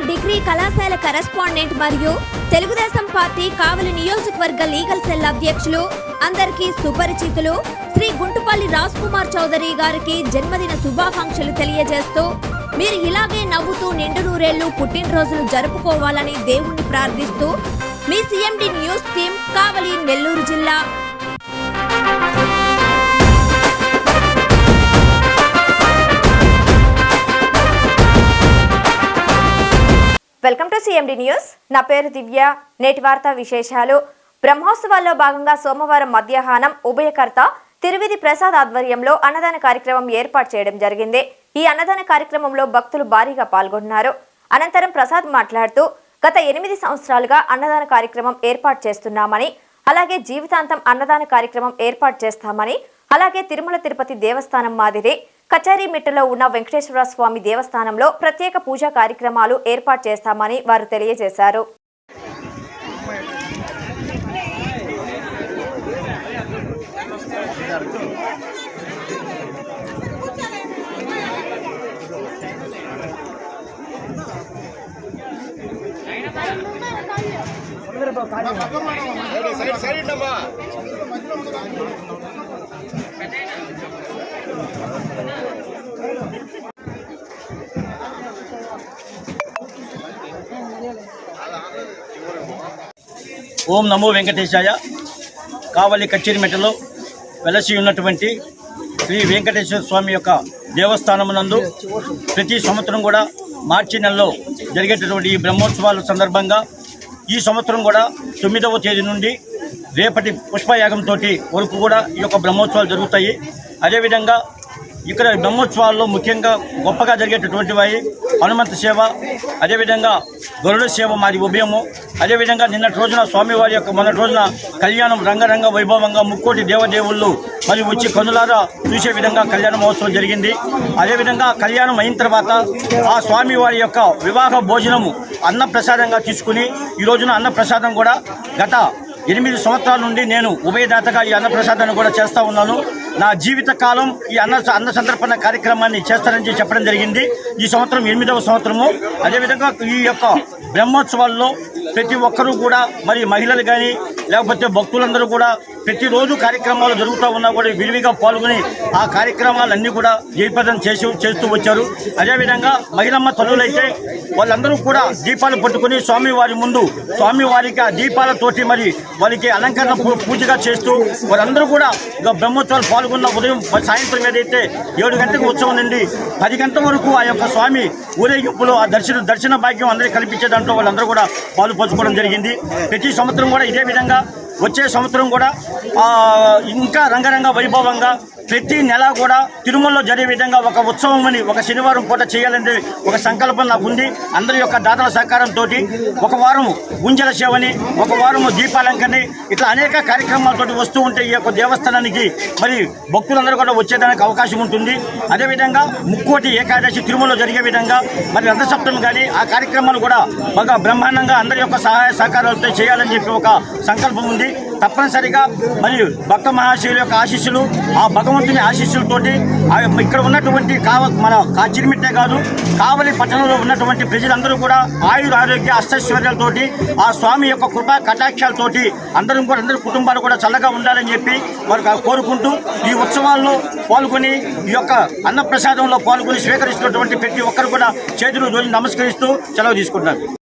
Degree కళాశాల correspondent మరియు Telugu Desam party కావలి నియోజకవర్గ లీగల్ సెల్ అధ్యక్షులు అందరికీ సుపరిచితులు. శ్రీ గుంటుపల్లి రాజ్ కుమార్ చౌదరి గారికి జన్మదిన శుభాకాంక్షలు తెలియజేస్తూ మీరు ఇలాగే నవ్వుతూ నిండు నూరేళ్ళు పుట్టినరోజులు జరుపుకోవాలని దేవుణ్ణి ప్రార్థిస్తూ మీ CMD news team Kavali Nellore జిల్లా వెల్కమ్ టు సిఎండి న్యూస్ నా పేరు దివ్య. నేటి వార్తా విశేషాలు. బ్రహ్మోత్సవాల్లో భాగంగా సోమవారం మధ్యాహ్నం ఉభయకర్త తిరువిధి ప్రసాద్ ఆధ్వర్యంలో అన్నదాన కార్యక్రమం ఏర్పాటు చేయడం జరిగింది. ఈ అన్నదాన కార్యక్రమంలో భక్తులు భారీగా పాల్గొన్నారు. అనంతరం ప్రసాద్ మాట్లాడుతూ గత ఎనిమిది సంవత్సరాలుగా అన్నదాన కార్యక్రమం ఏర్పాటు చేస్తున్నామని అలాగే జీవితాంతం అన్నదాన కార్యక్రమం ఏర్పాటు చేస్తామని అలాగే తిరుమల తిరుపతి దేవస్థానం మాదిరి కచారీమిట్టలో ఉన్న వెంకటేశ్వర స్వామి దేవస్థానంలో ప్రత్యేక పూజా కార్యక్రమాలు ఏర్పాటు చేస్తామని వారు తెలియజేశారు సైడ్ సైడ్ అమ్మా ఓం నమో వెంకటేశాయ. కావలి కచ్చేరిమెట్టలో వెలసి ఉన్నటువంటి శ్రీ వెంకటేశ్వర స్వామి యొక్క దేవస్థానమునందు ప్రతి సంవత్సరం కూడా మార్చి నెలలో జరిగేటటువంటి ఈ బ్రహ్మోత్సవాల సందర్భంగా ఈ సంవత్సరం కూడా తొమ్మిదవ తేదీ నుండి రేపటి పుష్పయాగంతో వరకు కూడా ఈ యొక్క బ్రహ్మోత్సవాలు జరుగుతాయి. అదేవిధంగా ఇక్కడ బ్రహ్మోత్సవాల్లో ముఖ్యంగా గొప్పగా జరిగేటటువంటి వాయి హనుమంత సేవ అదేవిధంగా గరుడ సేవ మాది ఉభయము. అదేవిధంగా నిన్నటి రోజున స్వామివారి యొక్క మొన్నటి రోజున కళ్యాణం రంగరంగ వైభవంగా ముక్కోటి దేవదేవుళ్ళు మరి వచ్చి కనులారా చూసే విధంగా కళ్యాణ మహోత్సవం జరిగింది. అదేవిధంగా కళ్యాణం అయిన తర్వాత ఆ స్వామివారి యొక్క వివాహ భోజనము అన్న ప్రసాదంగా తీసుకుని ఈ రోజున అన్న ప్రసాదం కూడా గత ఎనిమిది సంవత్సరాల నుండి నేను ఉభయదాతగా ఈ అన్నప్రసాదాన్ని కూడా చేస్తూ ఉన్నాను. నా జీవిత కాలం ఈ అన్న అన్న సందర్పణ కార్యక్రమాన్ని చేస్తానని చెప్పడం జరిగింది. ఈ సంవత్సరం ఎనిమిదవ సంవత్సరము. అదేవిధంగా ఈ యొక్క బ్రహ్మోత్సవాల్లో ప్రతి ఒక్కరూ కూడా మరి మహిళలు కానీ లేకపోతే భక్తులందరూ కూడా ప్రతిరోజు కార్యక్రమాలు జరుగుతూ ఉన్నా కూడా విరివిగా పాల్గొని ఆ కార్యక్రమాలన్నీ కూడా జయప్రదం చేసి చేస్తూ వచ్చారు. అదేవిధంగా మహిళమ్మ తల్లులైతే వాళ్ళందరూ కూడా దీపాలు పట్టుకుని స్వామివారి ముందు స్వామివారికి ఆ దీపాలతోటి మరి వారికి అలంకరణ పూ- పూజగా చేస్తూ వారందరూ కూడా బ్రహ్మోత్సవాలు పాల్గొన్న ఉదయం సాయంత్రం ఏదైతే ఏడు గంటలకు ఉత్సవం నుండి పది గంటల వరకు ఆ యొక్క స్వామి ఊరేగింపులో ఆ దర్శన దర్శన భాగ్యం అందరికీ కల్పించే దాంట్లో వాళ్ళందరూ కూడా పాలు పంచుకోవడం జరిగింది. ప్రతి సంవత్సరం కూడా ఇదే విధంగా వచ్చే సంవత్సరం కూడా ఇంకా రంగరంగ వైభవంగా ప్రతి నెల కూడా తిరుమలలో జరిగే విధంగా ఒక ఉత్సవం అని ఒక శనివారం పూట చేయాలని ఒక సంకల్పం నాకు ఉంది. అందరి యొక్క దాతల సహకారంతో ఒక వారం గుంజల సేవని ఒక వారము దీపాలంకరని ఇట్లా అనేక కార్యక్రమాలతో వస్తూ ఉంటే ఈ యొక్క దేవస్థానానికి మరి భక్తులందరూ కూడా వచ్చేదానికి అవకాశం ఉంటుంది. అదేవిధంగా ముక్కోటి ఏకాదశి తిరుమలలో జరిగే విధంగా మరి రథసప్తమి కానీ ఆ కార్యక్రమాలు కూడా బాగా బ్రహ్మాండంగా అందరి యొక్క సహాయ సహకారాలతో చేయాలని చెప్పి ఒక సంకల్పం ఉంది. తప్పనిసరిగా మరియు భక్త మహాశివుల యొక్క ఆశీస్సులు ఆ భగవంతుని ఆశీస్సులతోటి ఆ ఇక్కడ ఉన్నటువంటి కావ మన కా చిరిమిట్టే కాదు కావలి పట్టణంలో ఉన్నటువంటి ప్రజలందరూ కూడా ఆయుర ఆరోగ్య అష్టైశ్వర్యాలతోటి ఆ స్వామి యొక్క కృపా కటాక్షాలతోటి అందరం కూడా అందరి కుటుంబాలు కూడా చల్లగా ఉండాలని చెప్పి వారు కోరుకుంటూ ఈ ఉత్సవాల్లో పాల్గొని ఈ యొక్క అన్నప్రసాదంలో పాల్గొని స్వీకరిస్తున్నటువంటి ప్రతి ఒక్కరు కూడా చేతులు రోజు నమస్కరిస్తూ సెలవు తీసుకుంటున్నారు.